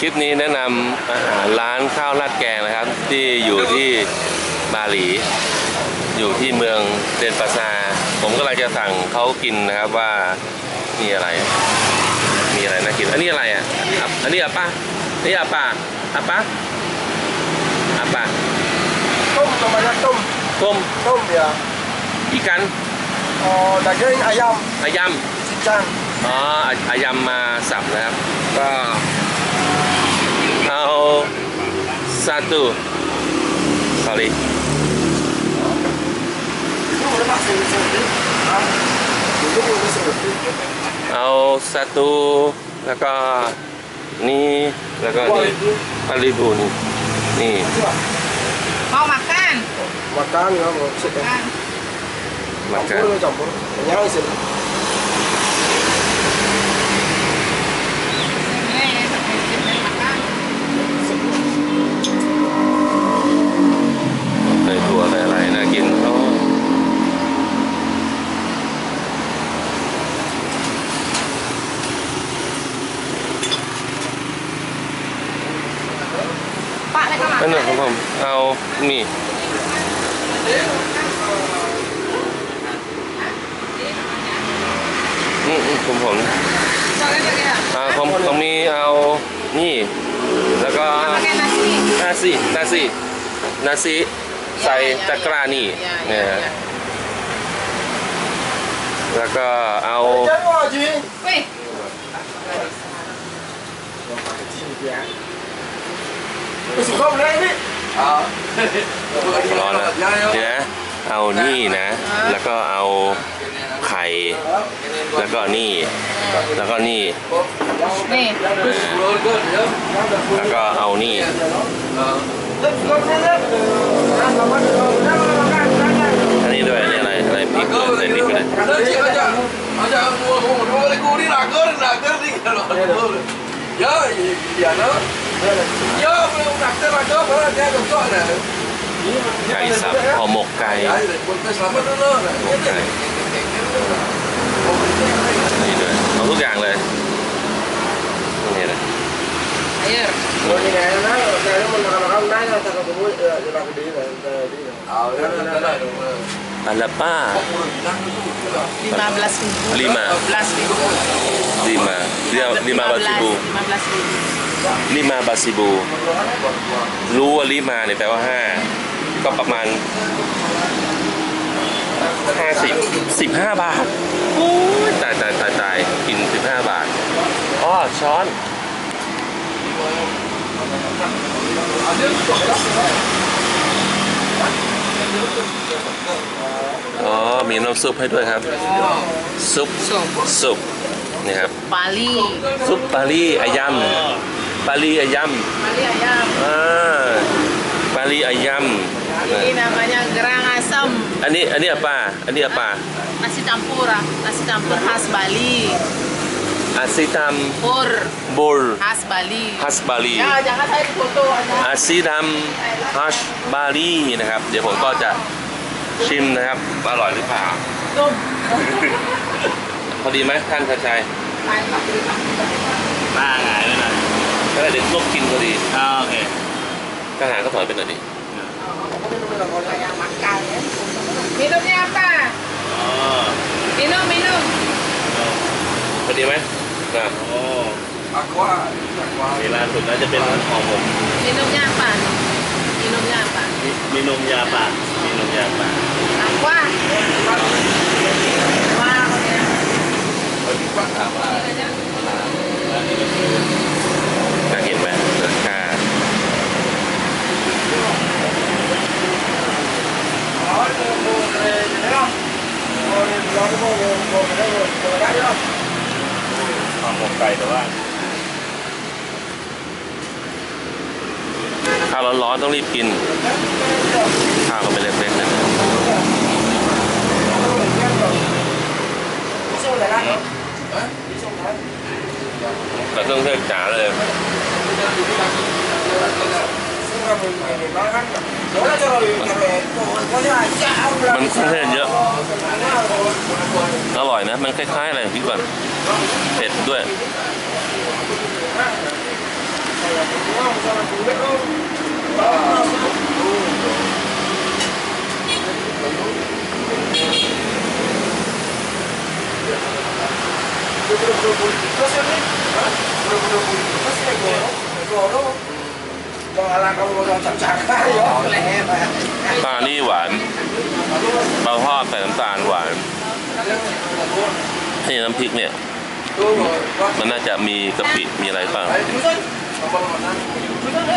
คลิปนี้แนะนำอาหารร้านข้าวราดแกงนะครับ ที่อยู่ที่บาหลี อยู่ที่เมืองเดนปาซา ผมก็เลยจะสั่งเขากินนะครับว่ามีอะไร มีอะไรน่ากิน อันนี้อะไรอะอะอันนี้อะป้าอันนี้อะป้าอะป้าอะป้าต้มธรรมดาต้มต้มต้ม ya อีกันอ๋อ daging ayam อาย cincang ำอ๋ออาอายำมาสับนะครับ ก็ atau satu kali. Atau satu laka ni laka ni. Alibu ni. Ni. Mau makan? Makan ya mau makan ya. makan. Campur campur. ส่ถั่วใส่อะไรน่ากินโอ้ Pak, mereka นั่น makan. น่ะของผมเอานี่อืมอืมผมผม Soalnya dia kira. อ่าผมผมมีเอานี่ แล้วก็ Pakai nasi. นาซีนาซีนาซี ใส่ตะกร้านี่ Ya, เนี่ ya, ย ya. แล้วก็เอา jangan mau haji Wih, suka mulai ini ร้อนนะเดี๋ยวนะเอานี่นะ แล้วก็เอาไข่ แล้วก็นี่ แล้วก็นี่ nih. แล้วก็เอานี่ อันนี้ด้วยอันนี้อะไรอะไรพริกด้วยใส่พริกไปเลย Ada cik aja. Aja mau mau mau balik kuri lager lager ni kalau. Ya, ya no. Ya, belum lager lager baru dia doktor dah. ไก่สับห่อหมกไก่ Ya, buat selamat dulu. หมกไก่นี่ด้วยเอาทุกอย่างเลยนี่เลย Air. ini kayaknya kayaknya menekan-nekan naik atau ketemu ya di lagi di di Ah, dah dah dah. อาลาป้า Lima belas ribu. Lima. belas ribu. ลิมาเรียกลิมาบาซิบู Lima belas ribu. ลิมาบาซิบูรู้ว่าลิมาเนี่ยแปลว่าห้าก็ประมาณห้าสิบสิบห้าบาทโอ้ยตายตายตายตายกินสิบห้าบาทอ๋อช้อน อ๋อ มีน้ำซุปให้ด้วยครับ ซุป Sup. ซุป นี่ครับ Bali. ซุปปาลีอายำปาลีอาย Bali ayam. ำอ่าปาลีอายำ Ini namanya gerang asam. อันนี้ อันนี้อะป้าอันนี้อะป้า Nasi campur, ah. nasi campur khas Bali. อาซิตัม Pur บุล khas Bali. ฮัสบาลี Ya, jangan saya foto aja. อาซิตัมฮัชบาลีนะครับ เดี๋ยวผมก็จะชิมนะครับว่าอร่อยหรือเปล่า Tuh. พอดีไหมท่านชัดชัยป้าหงายเลยนะก็ได้เด็กลบกินพอดีอ่าโอเคทหารก็ถอยไปหน่อยดิ Yang makan ya. Minumnya apa? อ๋อ Minum, minum. พอดีไหม นะโอ้ Aqua, aqua. เวลาสุดแล้วจะเป็นห่อหมก Minumnya apa? Minumnya apa? มีมีนมยาป่ามีนมยาป่า Aqua. Wah, ya. น่ากินไหมเออค่ะ ห่อหมกไก่แต่ว่า ข้าวร้ อนต้องรีบกิน ข้าวก็เป็นเล็กๆเลยนะแต่เครื่องเทศจ๋าเลยมันเครื่องเทศเยอะ อร่อยนะ มันคล้ายๆอะไรพี่ก่อนเผ็ดด้วย Hãy subscribe cho kênh Ghiền Mì Gõ Để không bỏ lỡ sama juga om. Bener-bener politikus ya nih? Bener-bener politikus ya gorong, gorong. Malah kamu mau cakar ya, lebar. ปลานี่หวานปลาทอดใส่น้ำตาลหวานให้น้ำพริกเนี่ย Tuh, Pak. มันน่าจะมีกะปิมีอะไรบ้าง Ayo, terusan. Abang mana?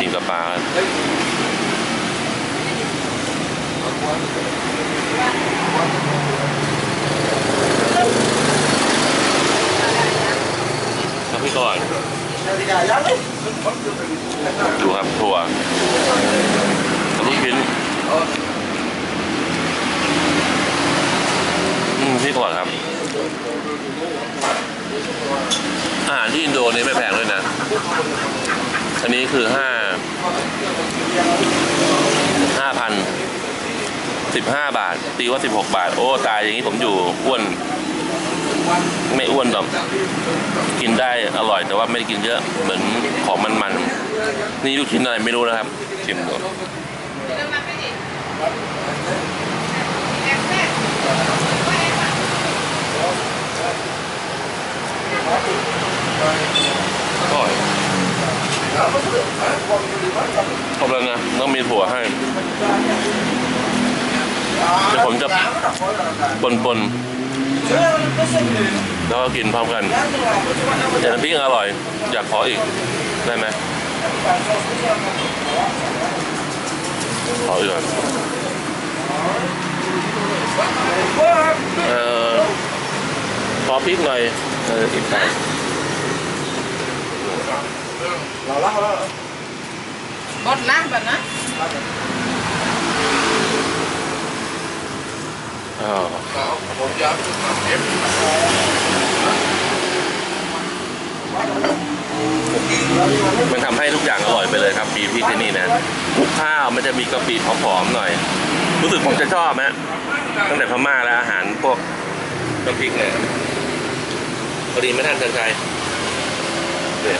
กินกับปลาน้ำพริกก่อน ดูครับถั่วกับลูกชิ้นอืมพี่ก่อนครับ อาหารที่อินโดนี่ไม่แพงด้วยนะ อันนี้คือห้าห้าพันสิบห้าบาท ตีว่าสิบหกบาท โอ้ ตายอย่างนี้ผมอยู่อ้วน ไม่อ้วนหรอกกินได้อร่อยแต่ว่าไม่ได้กินเยอะ เหมือนของมันๆ นี่ลูกชิ้นอะไรไม่รู้นะครับ ชิมดูอร่อย ครบแล้วนะ ต้องมีถั่วให้เดี๋ยวผมจะปนปนๆแล้วก็กินพร้อมกันแต่น้ำพริกอร่อย อยากขออีก ได้ไหมขออีกก่อนเอ่อขอพริกหน่อยเอออีก ไป Lah lah lah. Bot lah, bana. อ้าว mau jam. มันทำให้ทุกอย่างอร่อยไปเลยครับมีพริกที่นี่นะคุกข้าวมันจะมีกะปิหอมๆหน่อย รู้สึกผมจะชอบนะตั้งแต่พม่าแล้วอาหารพวกน้ำพริกเนี่ยพอดีไม่ท่านเชิญชัยเนี่ย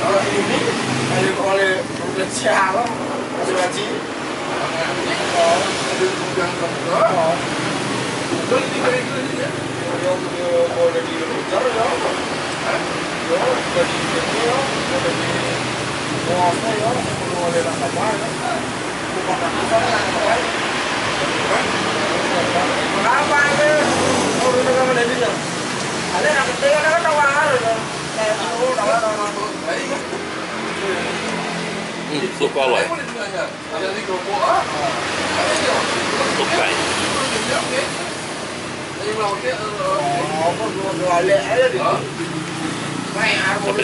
kalau ini yang oleh publik siapa masih haji Betul tiga itu saja. Yang boleh di luar ya, ya dari itu ya, dari kuasa ya, boleh lakukan. Bukan kita yang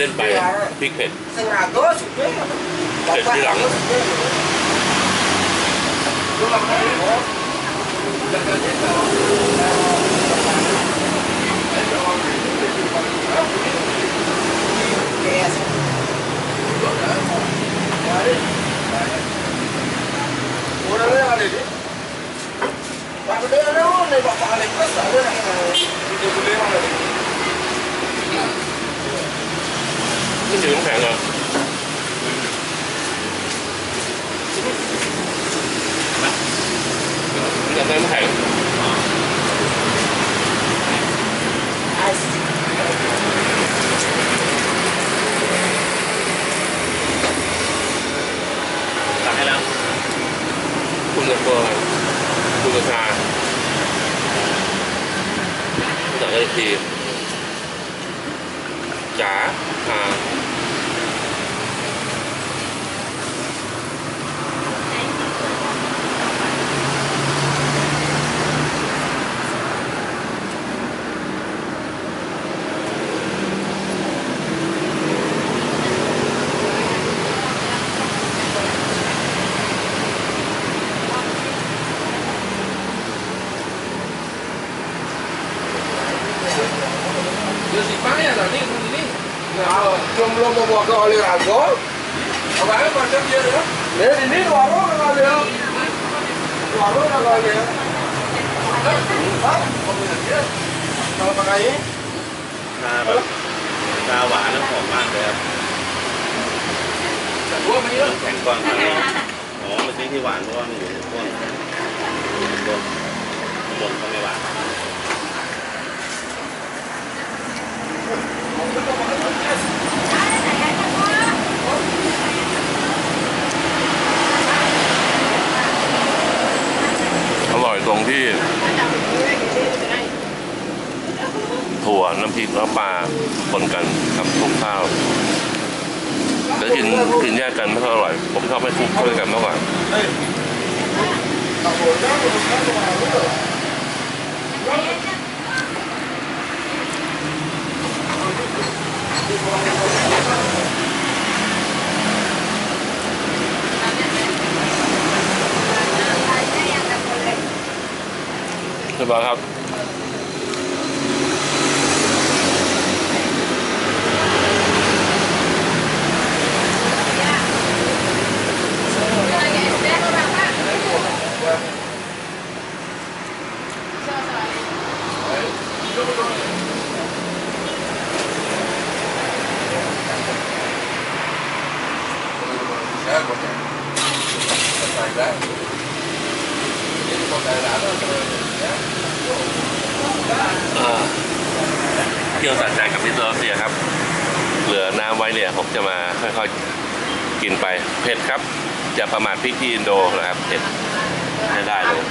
นไปพริกเผ็ด Seratus, oke. Oke, bilang. Yes. cái gì cũng hàng à Hãy subscribe cho kênh Ghiền Mì Gõ Để không bỏ lỡ những video hấp dẫn Gua kau oleh rago. Abang macam dia ya. Ni ini waro nak ada. Waro nak ada. Hah? Kalau pakai ชาแบบชาหวานแล้วหอมมากเลยครับ Gua punya. แข็งก่อนครับอ๋อเมื่อกี้ที่หวานเพราะว่ามันอยู่ในต้น น กินกินแยกกันไม่ค่อยอร่อย ผมชอบให้คลุกเข้าด้วยกันมากกว่า tak boleh, tak boleh. Tanya ใช่ไหมครับ เอ่อเที่ยวสัตว์ใจกับพิซซ่าเซียครับ เหลือน้ำไว้เนี่ยผมจะมาค่อยๆกินไปเผ็ดครับ จะประมาทพริกที่อินโดนะครับเผ็ดไม่ได้เลย